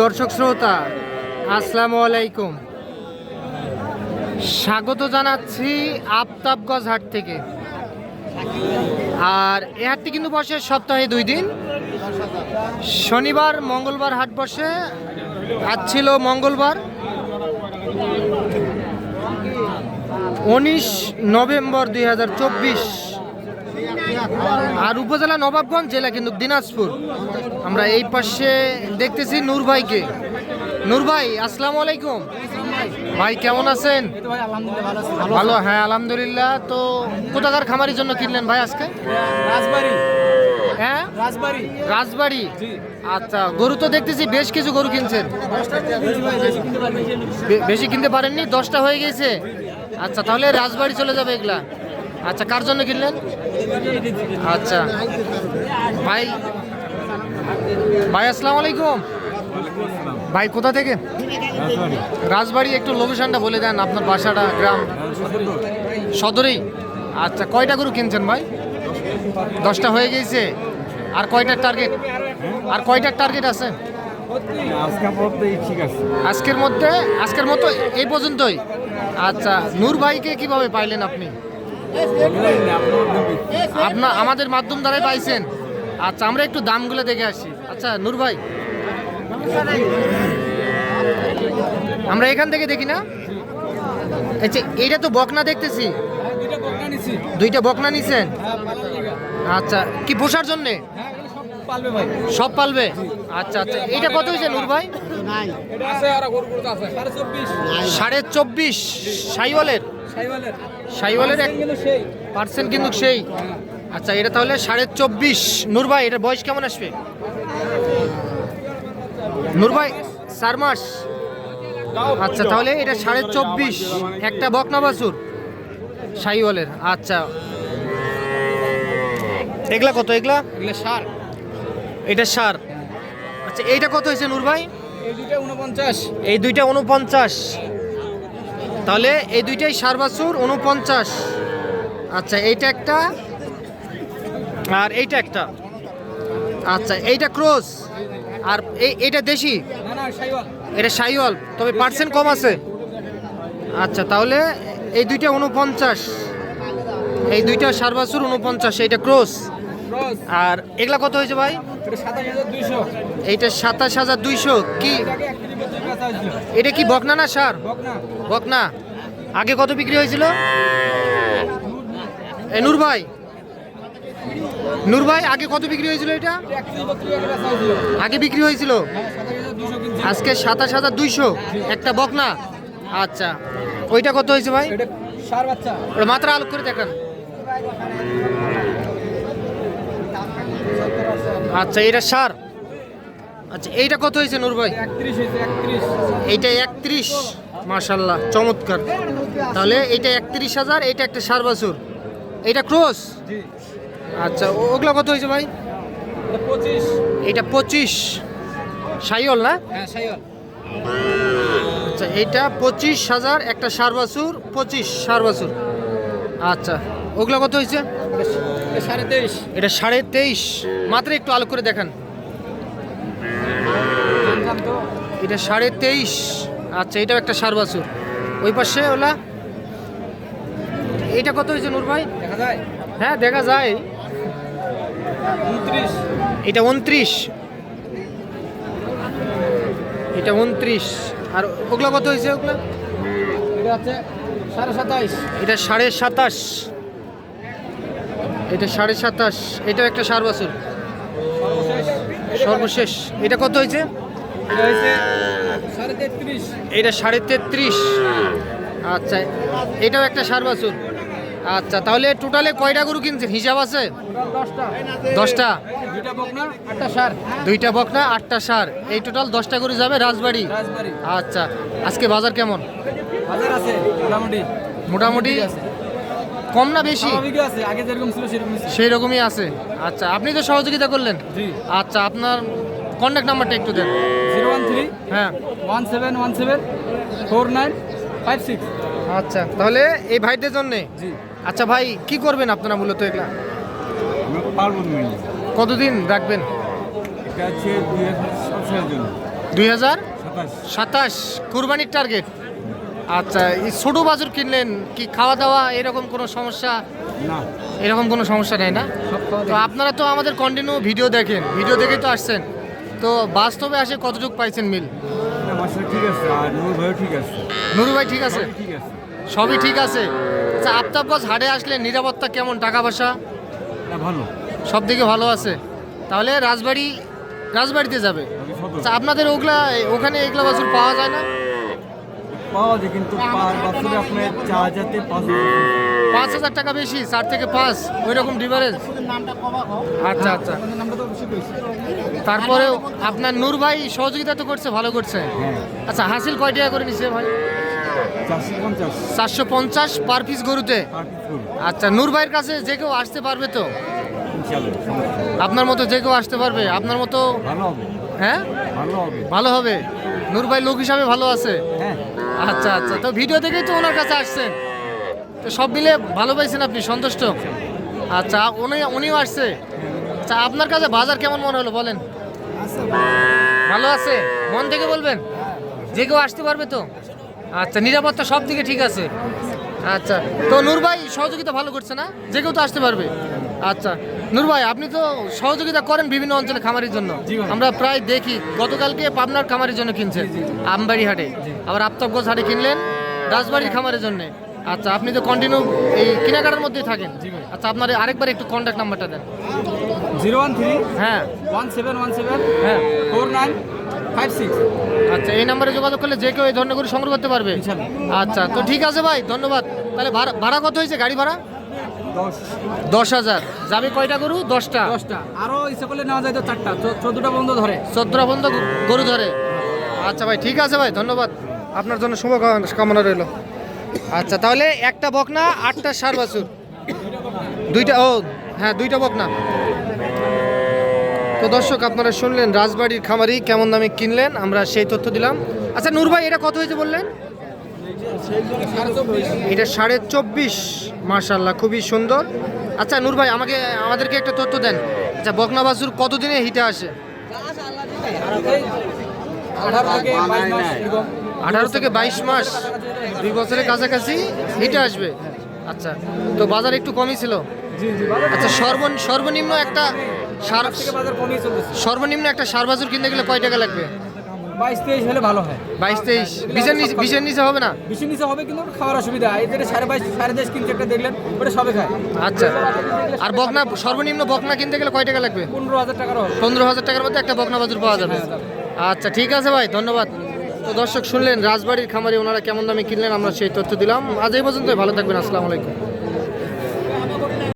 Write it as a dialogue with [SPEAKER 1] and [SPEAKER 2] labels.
[SPEAKER 1] দর্শক শ্রোতা, আসসালামু আলাইকুম। স্বাগত জানাচ্ছি আফতাবগঞ্জ হাট থেকে। আর এ হাটটি কিন্তু বসে সপ্তাহে দুই দিন। শনিবার, মঙ্গলবার হাট বসে। আজ ছিল মঙ্গলবার। উনিশ নভেম্বর দুই হাজার চব্বিশ। আর উপজেলা নবাবগঞ্জ জেলা কিন্তু দিনাজপুর। আমরা এই পাশে দেখতেছি নূর ভাইকে। নূর ভাই আসসালামু আলাইকুম। ভাই কেমন আছেন? ভালো হ্যাঁ আলহামদুলিল্লাহ। তো কোথাকার খামারির জন্য কিনলেন ভাই আজকে?
[SPEAKER 2] রাজবাড়ি।
[SPEAKER 1] হ্যাঁ?
[SPEAKER 2] রাজবাড়ি।
[SPEAKER 1] রাজবাড়ি? আচ্ছা গরু তো দেখতেছি বেশ কিছু গরু কিনছেন। বেশি কিনতে পারেননি? দশটা হয়ে গেছে। আচ্ছা তাহলে রাজবাড়ি চলে যাবে এগুলা। আচ্ছা কার জন্য কিনলেন? আচ্ছা। ভাই ভাই আসসালামু আলাইকুম। ভাই কোথা থেকে? রাজবাড়ি একটু লোকেশনটা বলে দেন আপনার বাসাটা গ্রাম। সদরেই? আচ্ছা কয়টা গরু কিনছেন ভাই? দশটা হয়ে গেছে। আর কয়টার টার্গেট আর কয়টার টার্গেট আছে। আজকের মধ্যে আজকের মতো এই পর্যন্তই। আচ্ছা নূর ভাইকে কীভাবে পাইলেন আপনি? আপনার আমাদের মাধ্যম দ্বারাই পাইছেন। আচ্ছা আমরা একটু দামগুলো দেখে আসি। আচ্ছা নূর ভাই। আমরা এখান থেকে দেখি না? আচ্ছা এইটা তো বকনা দেখতেছি।
[SPEAKER 2] দুইটা বকনা নিছি
[SPEAKER 1] নিছেন? আচ্ছা কি পোষার জন্যে?
[SPEAKER 2] হ্যাঁ সব পালবে। ভাই
[SPEAKER 1] সব পালবে আচ্ছা আচ্ছা এটা কত হয়েছে নূর ভাই?
[SPEAKER 2] সাড়ে চব্বিশ
[SPEAKER 1] সাইওয়ালের?
[SPEAKER 2] সাইওয়ালের?
[SPEAKER 1] এক পার্সেন্ট কিন্তু সেই। আচ্ছা এটা তাহলে সাড়ে চব্বিশ। নূর ভাই এটার বয়স কেমন আসবে? নূর ভাই চার মাস। আচ্ছা তাহলে এটা সাড়ে চব্বিশ। একটা বকনা বাছুর সাইওয়ালের। আচ্ছা। এগুলা কত এগুলা?
[SPEAKER 2] এগুলো সার।
[SPEAKER 1] এটা সার। আচ্ছা এইটা কত হয়েছে নূর ভাই?
[SPEAKER 2] এই দুইটা উনপঞ্চাশ
[SPEAKER 1] এই দুইটা উনপঞ্চাশ তাহলে এই দুইটাই সার বাছুর উনপঞ্চাশ। আচ্ছা এইটা একটা আর এইটা একটা। আচ্ছা এইটা ক্রস। আর এই এইটা দেশি? এটা সাইওয়াল তবে পার্সেন্ট কম আছে। আচ্ছা তাহলে এই দুইটা উনপঞ্চাশ। এই দুইটা সার বাছুর উনপঞ্চাশ এইটা ক্রস। আর এগুলা কত হয়েছে ভাই? এইটা সাতাশ হাজার দুইশো। কি? এটা কি বকনা না সার?
[SPEAKER 2] বকনা।
[SPEAKER 1] আগে কত বিক্রি হয়েছিল? এ নূর ভাই। নূর ভাই আগে কত বিক্রি হয়েছিল এটা? আগে বিক্রি হয়েছিল?
[SPEAKER 2] হ্যাঁ
[SPEAKER 1] আজকে সাতাশ হাজার দুইশো। একটা বকনা। আচ্ছা। ওইটা কত হয়েছে ভাই? ওটা মাত্রা আলোক করে দেখান। আচ্ছা এটা সার। আচ্ছা এইটা কত হয়েছে নূর ভাই? এইটা একত্রিশ? মাশাল্লাহ চমৎকার। তাহলে এইটা একত্রিশ হাজার এইটা একটা সার বাছুর। এইটা ক্রস? আচ্ছা ওগুলা কত হয়েছে ভাই?
[SPEAKER 2] এটা পঁচিশ।
[SPEAKER 1] সাইল না?
[SPEAKER 2] হ্যাঁ
[SPEAKER 1] আচ্ছা এইটা পঁচিশ হাজার একটা সার বাছুর পঁচিশ সার বাছুর। আচ্ছা ওগুলা কত হয়েছে?
[SPEAKER 2] সাড়ে তেইশ।
[SPEAKER 1] এটা সাড়ে তেইশ। মাত্র একটু আলো করে দেখান
[SPEAKER 2] জানতাম তো
[SPEAKER 1] এটা সাড়ে তেইশ। আচ্ছা এটাও একটা সার বাছুর। ওই পাশে ওলা। এটা কত হয়েছে নূর ভাই?
[SPEAKER 2] দেখা যায়।
[SPEAKER 1] হ্যাঁ দেখা যায়।
[SPEAKER 2] উনত্রিশ।
[SPEAKER 1] এটা উনত্রিশ। এটা উনত্রিশ। আর ওগুলো কত হয়েছে ওগুলো?
[SPEAKER 2] এটা সাড়ে সাতাইশ।
[SPEAKER 1] এটা সাড়ে সাতাশ। এটা সাড়ে সাতাশ। এটাও একটা সার বাছুর। সর্বশেষ। এটা কত হয়েছে?
[SPEAKER 2] এটা সাড়ে তেত্রিশ।
[SPEAKER 1] আচ্ছা এটাও একটা সার বাছুর। আচ্ছা তাহলে টোটালে কয়টা গরু কিনছেন? হিসাব আছে?
[SPEAKER 2] দশটা। দুইটা বকনা আটটা সার।
[SPEAKER 1] দুইটা বকনা আটটা সার। এই টোটাল দশটা গরু যাবে রাজবাড়ি। আচ্ছা আজকে বাজার কেমন?
[SPEAKER 2] আছে মোটামুটি।
[SPEAKER 1] কম না বেশি? সেই রকমই আছে। আচ্ছা আপনি তো সহযোগিতা করলেন? আচ্ছা আপনার কন্ট্যাক্ট নাম্বারটা একটু দেন।
[SPEAKER 2] জিরো ওয়ান থ্রি
[SPEAKER 1] হ্যাঁ
[SPEAKER 2] one seven one seven four nine five six.
[SPEAKER 1] আচ্ছা তাহলে এই ভাইদের জন্যে?
[SPEAKER 2] জি।
[SPEAKER 1] আচ্ছা ভাই কি করবেন আপনারা মূলত এগুলা? কতদিন রাখবেন?
[SPEAKER 3] এটা হচ্ছে দুই হাজার সাত জন্য।
[SPEAKER 1] দুই হাজার?
[SPEAKER 3] সাতাশ।
[SPEAKER 1] সাতাশ। কুরবানির টার্গেট? আচ্ছা এই ছোটো বাছুর কিনলেন কি খাওয়া দাওয়া এরকম কোনো সমস্যা?
[SPEAKER 3] না।
[SPEAKER 1] এরকম কোনো সমস্যা নেই না? তো আপনারা তো আমাদের কন্টিনিউ ভিডিও দেখেন। ভিডিও দেখেই তো আসছেন। তো বাস্তবে আসে কতটুকু পাইছেন মিল?
[SPEAKER 3] ঠিক আছে আর নূর ভাই ঠিক আছে।
[SPEAKER 1] নুরু ভাই ঠিক আছে?
[SPEAKER 3] ঠিক আছে।
[SPEAKER 1] সবই ঠিক আছে? আচ্ছা আফতাবগঞ্জ হাটে আসলে নিরাপত্তা কেমন টাকা পয়সা?
[SPEAKER 3] ভালো।
[SPEAKER 1] সব দিকে ভালো আছে। তাহলে রাজবাড়ি রাজবাড়িতে যাবে। আচ্ছা আপনাদের ওগুলা ওখানে এগুলা বাছুর পাওয়া যায় না?
[SPEAKER 3] পাওয়া যায় কিন্তু পার বছরে আপনার চার হাজারতে পাঁচ হাজার
[SPEAKER 1] পাঁচ হাজার টাকা বেশি চার থেকে পাঁচ ওই রকম ডিফারেন্স আচ্ছা আচ্ছা। তারপরেও আপনার নূর ভাই সহযোগিতা তো করছে ভালো করছে।
[SPEAKER 3] হ্যাঁ।
[SPEAKER 1] আচ্ছা হাসিল কয় টাকা করে নিছে ভাই?
[SPEAKER 3] চারশো পঞ্চাশ।
[SPEAKER 1] পার পিস গরুতে? আচ্ছা নূর ভাইয়ের কাছে যে কেউ আসতে পারবে তো? আপনার মতো যে কেউ আসতে পারবে আপনার মতো
[SPEAKER 3] ভালো হবে।
[SPEAKER 1] হ্যাঁ?
[SPEAKER 3] ভালো হবে।
[SPEAKER 1] ভালো হবে। নূর ভাই লোক হিসাবে ভালো আছে। আচ্ছা আচ্ছা। তো ভিডিও দেখেই তো ওনার কাছে আসছেন। তো সব মিলে ভালো পাইছেন আপনি, সন্তুষ্ট। আচ্ছা উনি, উনিও আসছে। আচ্ছা আপনার কাছে বাজার কেমন মনে হলো, বলেন। ভালো আছে? মন থেকে বলবেন? যে কেউ আসতে পারবে তো? আচ্ছা নিরাপত্তা সব দিকে ঠিক আছে। আচ্ছা তো নূর ভাই সহযোগিতা ভালো করছে না? যে কেউ তো আসতে পারবে। আচ্ছা নূর ভাই আপনি তো সহযোগিতা করেন বিভিন্ন অঞ্চলে খামারির জন্য। আমরা প্রায় দেখি গতকালকে পাবনার খামারের জন্য কিনছেন আমবাড়ি হাটে আবার আফতাবগঞ্জ হাটে কিনলেন রাজবাড়ির খামারের জন্য। আচ্ছা আপনি তো কন্টিনিউ এই কেনাকাটার মধ্যেই থাকেন। আচ্ছা আপনার আরেকবার একটু কন্ট্যাক্ট নাম্বারটা দেন।
[SPEAKER 2] জিরো ওয়ান থ্রি
[SPEAKER 1] হ্যাঁ।
[SPEAKER 2] ওয়ান সেভেন ওয়ান সেভেন
[SPEAKER 1] হ্যাঁ।
[SPEAKER 2] Four nine five six.
[SPEAKER 1] আচ্ছা এই নাম্বারে যোগাযোগ করলে যে কেউ এই ধরনের করে সংগ্রহ করতে পারবে। আচ্ছা তো ঠিক আছে ভাই ধন্যবাদ। তাহলে ভাড়া ভাড়া কত হয়েছে গাড়ি ভাড়া?
[SPEAKER 3] দশ।
[SPEAKER 1] হাজার। যাবে কয়টা গরু? দশটা।
[SPEAKER 2] দশটা। আরও ইচ্ছা করলে নেওয়া যায় তো চারটা। চোদ্দটা বন্ধ ধরে।
[SPEAKER 1] চোদ্দটা বন্ধ গরু ধরে। আচ্ছা ভাই ঠিক আছে ভাই ধন্যবাদ। আপনার জন্য শুভ কামনা- কামনা রইল। আচ্ছা তাহলে একটা বকনা আটটা সার বাছুর। দুইটা ও হ্যাঁ দুইটা বকনা। তো দর্শক আপনারা শুনলেন রাজবাড়ির খামারি কেমন দামে কিনলেন? আমরা সেই তথ্য দিলাম। আচ্ছা নূর ভাই এটা কত হয়েছে বললেন? এটা সাড়ে চব্বিশ মার্শাল্লাহ খুবই সুন্দর। আচ্ছা নূর ভাই, আমাকে, আমাদেরকে একটা তথ্য দেন। আচ্ছা বকনা বাছুর কতদিনে হিটে আসে?
[SPEAKER 2] আঠারো থেকে বাইশ মাস।
[SPEAKER 1] দুই বছরের কাছাকাছি হিটে আসবে। আচ্ছা তো বাজার একটু কমই ছিল?
[SPEAKER 2] বাজার
[SPEAKER 1] আচ্ছা সর্ব সর্বনিম্ন একটা সার
[SPEAKER 2] বাজার
[SPEAKER 1] সর্বনিম্ন একটা সার বাছুর কিনতে গেলে কয় টাকা লাগবে?
[SPEAKER 2] বাইশ তেইশ হলে ভালো হয়।
[SPEAKER 1] বাইশ তেইশ। বিশের নিচে বিশের নিচে হবে না?
[SPEAKER 2] বেশি নিচে হবে কিন্তু খাওয়ার অসুবিধা এই যেটা সাড়ে বাইশ সাড়ে তেইশ কিনছে একটা দেখলেন ওটা সবে খায়।
[SPEAKER 1] আচ্ছা। আর বকনা সর্বনিম্ন বকনা কিনতে গেলে কয় টাকা লাগবে?
[SPEAKER 2] পনেরো হাজার টাকারও হবে।
[SPEAKER 1] পনেরো হাজার টাকার মধ্যে একটা বকনা বাছুর পাওয়া যাবে। আচ্ছা ঠিক আছে ভাই ধন্যবাদ। তো দর্শক শুনলেন রাজবাড়ির খামারে ওনারা কেমন দামে কিনলেন আমরা সেই তথ্য দিলাম। আজ এই পর্যন্ত ভালো থাকবেন আসসালামু আলাইকুম।